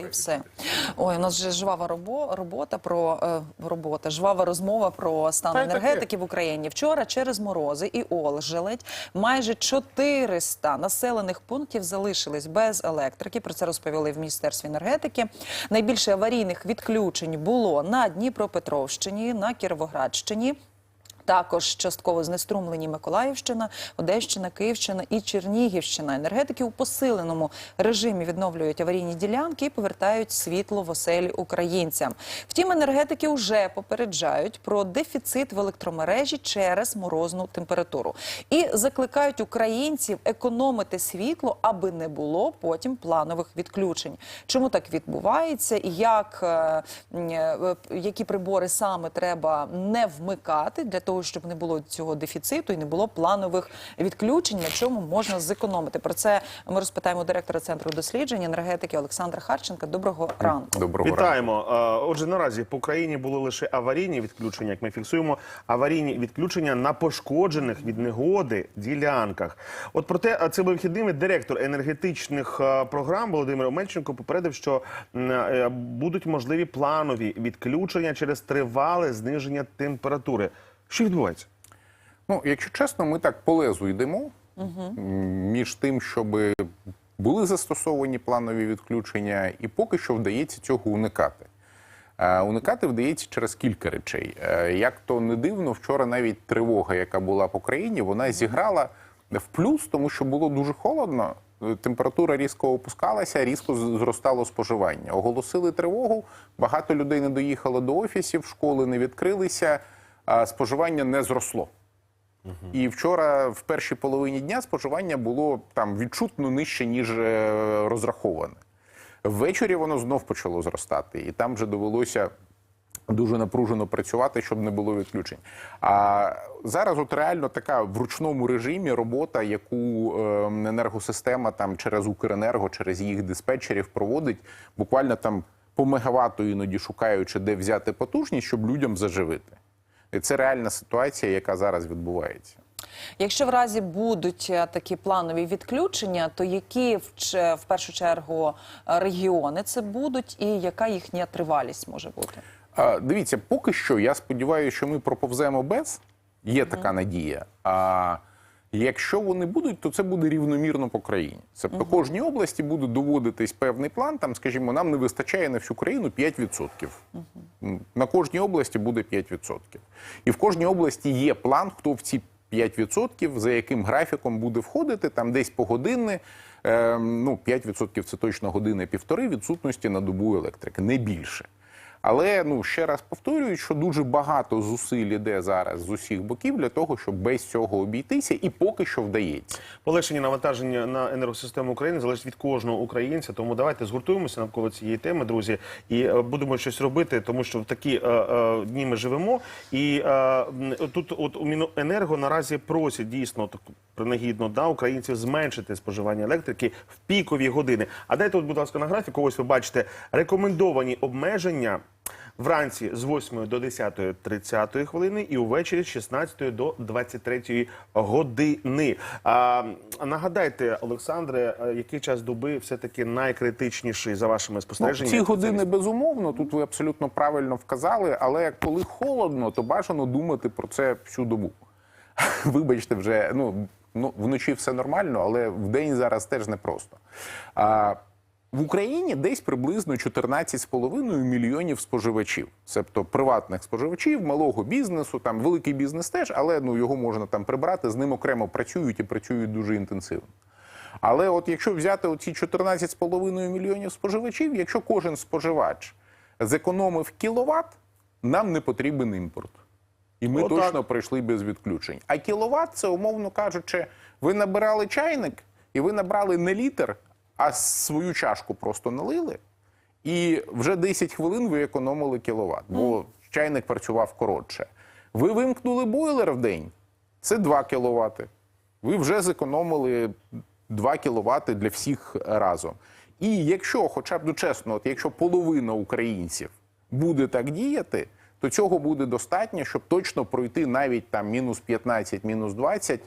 І все. Ой, у нас вже жвава робо, робота про е, робота, жвава розмова про стан Та й таке. енергетики в Україні. Вчора через морози і олжеледь майже 400 населених пунктів залишились без електрики. Про це розповіли в міністерстві енергетики. Найбільше аварійних відключень було на Дніпропетровщині, на Кіровоградщині. Також частково знеструмлені Миколаївщина, Одещина, Київщина і Чернігівщина. Енергетики у посиленому режимі відновлюють аварійні ділянки і повертають світло в оселі українцям. Втім, енергетики вже попереджають про дефіцит в електромережі через морозну температуру і закликають українців економити світло, аби не було потім планових відключень. Чому так відбувається і як е, м, е, які прибори саме треба не вмикати для того, щоб не було цього дефіциту і не було планових відключень, на чому можна зекономити. Про це ми розпитаємо директора центру досліджень енергетики Олександра Харченка. Доброго ранку. Доброго. Вітаємо. Е, Отже, наразі по країні були лише аварійні відключення. Як ми фіксуємо, аварійні відключення на пошкоджених від негоди ділянках. От проте цими вихідними директор енергетичних програм Володимир Омельченко попередив, що е, будуть можливі планові відключення через тривале зниження температури. Що відбувається? Ну, якщо чесно, ми так по лезу йдемо м, між тим, щоб були застосовані планові відключення, і поки що вдається цього уникати. Е, Уникати вдається через кілька речей. Е, Як то не дивно, вчора навіть тривога, яка була по країні, вона зіграла в плюс, тому що було дуже холодно. Температура різко опускалася, різко зростало споживання. Оголосили тривогу. Багато людей не доїхало до офісів, школи не відкрилися, споживання не зросло. І вчора, в першій половині дня, споживання було там відчутно нижче, ніж е, розраховане. Ввечері воно знов почало зростати, і там вже довелося дуже напружено працювати, щоб не було відключень. А зараз, от реально така в ручному режимі робота, яку е, енергосистема там через Укренерго, через їх диспетчерів проводить, буквально там по мегаватту іноді шукаючи, де взяти потужність, щоб людям заживити. І це реальна ситуація, яка зараз відбувається. Якщо в разі будуть е, такі планові відключення, то які в, першу чергу е, регіони це будуть, і яка їхня тривалість може бути? А, дивіться, поки що я сподіваюся, що ми проповземо без. Є така надія. А якщо вони будуть, то це буде рівномірно по країні. Це по кожній області буде доводитись певний план. Там, скажімо, нам не вистачає на всю країну 5%. М, На кожній області буде 5%. І в кожній області є план, хто в ці 5%, за яким графіком буде входити, там десь погодинне. Е, ну, 5% це точно години-півтори відсутності на добу електрики, не більше. Але ну ще раз повторюю, що дуже багато зусиль іде зараз з усіх боків для того, щоб без цього обійтися, і поки що вдається. Полегшення навантаження на енергосистему України залежить від кожного українця. Тому давайте згуртуємося навколо цієї теми, друзі, і е, будемо щось робити, тому що в такі е, е, дні ми живемо. І е, тут, от у Міненерго наразі просять дійсно так принагідно да, українців зменшити споживання електрики в пікові години. А дайте, от, будь ласка, на графіку. Ось ви бачите рекомендовані обмеження. Вранці з 8 до 10.30 хвилини і увечері з 16 до 23 години. А, нагадайте, Олександре, який час доби все-таки найкритичніший за вашими Ну, спостереженнями? ці години безумовно, тут ви абсолютно правильно вказали, але коли холодно, то бажано думати про це всю добу. Вибачте, вже ну, ну вночі все нормально, але вдень зараз теж непросто. А, в Україні десь приблизно 14,5 мільйонів споживачів, тобто приватних споживачів, малого бізнесу, там великий бізнес теж, але ну його можна там прибрати, з ним окремо працюють і працюють дуже інтенсивно. Але от якщо взяти оці 14,5 мільйонів споживачів, якщо кожен споживач зекономив кіловат, нам не потрібен імпорт. І ми Отак. точно пройшли без відключень. А кіловат це, умовно кажучи, ви набирали чайник, і ви набрали не літр, а свою чашку просто налили, і вже 10 хвилин ви економили кіловат, бо чайник працював коротше. Ви вимкнули бойлер в день, це 2 кіловати. Ви вже зекономили 2 кіловати для всіх разом. І якщо, хоча б ну чесно, от якщо половина українців буде так діяти, то цього буде достатньо, щоб точно пройти навіть там мінус 15, мінус 20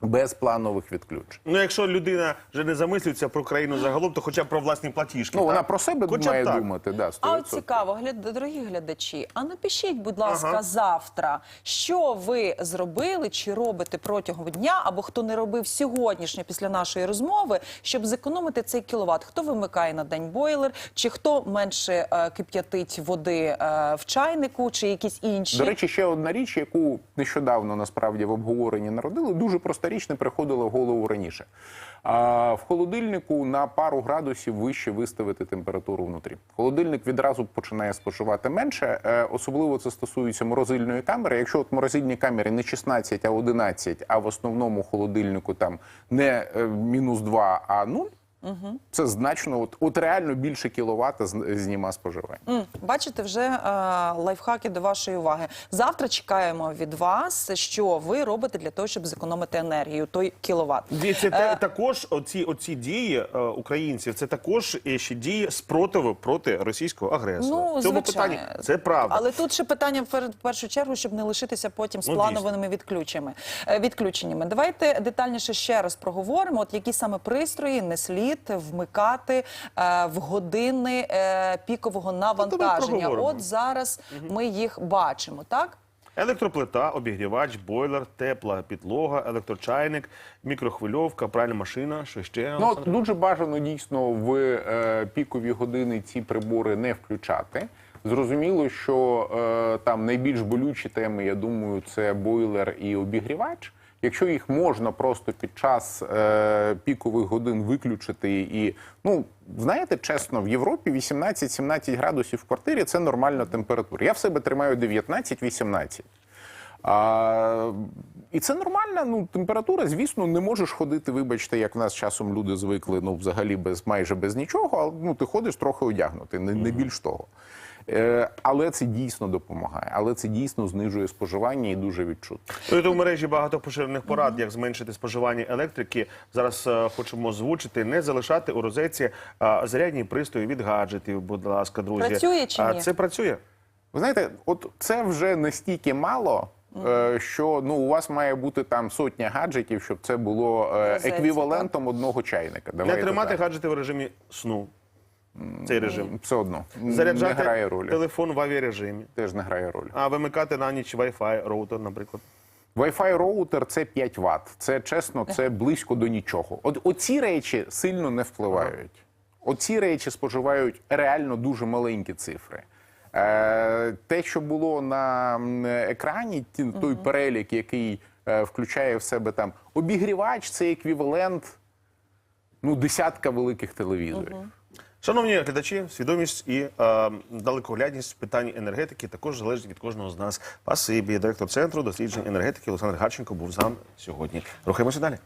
без планових відключень. Ну, якщо людина вже не замислюється про країну загалом, то хоча б про власні платіжки. Ну вона про себе Хоча б має так. думати, да, 100%. А от цікаво, гляд... дорогі глядачі. А напишіть, будь ласка, Ага. завтра, що ви зробили чи робите протягом дня, або хто не робив сьогоднішньо після нашої розмови, щоб зекономити цей кіловат. Хто вимикає на день бойлер, чи хто менше е, кип'ятить води е, в чайнику, чи якісь інші. До речі, ще одна річ, яку нещодавно насправді в обговоренні народили, дуже проста річ не приходила в голову раніше. В холодильнику на пару градусів вище виставити температуру внутрі. Холодильник відразу починає споживати менше. Е, особливо це стосується морозильної камери. Якщо от морозильні камери не 16, а 11, а в основному холодильнику там не е, мінус 2, а 0, це значно, от, от реально більше кіловата з- зніма споживання. М, Бачите, вже е, лайфхаки до вашої уваги. Завтра чекаємо від вас, що ви робите для того, щоб зекономити енергію, той кіловат. Дивіться, те- також оці, оці дії е, українців, це також е, ще дії спротиву проти російського агресора. Ну, цьому питанні це правда. Але тут ще питання в першу чергу, щоб не лишитися потім з Ну, плановими відключеннями. Е, відключеннями. Давайте детальніше ще раз проговоримо, от які саме пристрої не слід вмикати е, в години е, пікового навантаження. проговоримо. От зараз ми їх бачимо, так? Електроплита, обігрівач, бойлер, тепла підлога, електрочайник, мікрохвильовка, пральна машина, що ще Ну, от дуже бажано дійсно в е, пікові години ці прибори не включати. Зрозуміло, що е, там найбільш болючі теми, я думаю, це бойлер і обігрівач. Якщо їх можна просто під час е, пікових годин виключити, і ну знаєте, чесно, в Європі 18-17 градусів в квартирі це нормальна температура. Я в себе тримаю 19-18. А, і це нормальна ну, температура. Звісно, не можеш ходити, вибачте, як в нас часом люди звикли, ну взагалі без майже без нічого, але ну, ти ходиш трохи одягнутий, не, не більш того. Е, але це дійсно допомагає, але це дійсно знижує споживання і дуже відчутно. Ну, в мережі багато поширених порад, як зменшити споживання електрики. Зараз е, хочемо озвучити, не залишати у розетці е, зарядні пристрої від гаджетів. Будь ласка, друзі. Працює чи А ні? Це працює. Ви знаєте, от це вже настільки мало. Що ну у вас має бути там сотня гаджетів, щоб це було еквівалентом одного чайника. Не тримати так. гаджети в режимі сну. Цей режим. все одно не грає ролі. телефон в авіарежимі. Теж не грає ролі. А вимикати на ніч Wi-Fi роутер, наприклад. Wi-Fi роутер це 5 Вт. Це чесно, це близько до нічого. От оці речі сильно не впливають. Оці речі споживають реально дуже маленькі цифри. Е, те, що було на екрані, ті- той перелік, який е, включає в себе там обігрівач, це еквівалент ну, десятка великих телевізорів. Шановні глядачі, свідомість і е, далекоглядність питань енергетики також залежить від кожного з нас. Пасибі, директор центру досліджень енергетики Олександр Гарченко був з нами сьогодні. Рухаємося далі.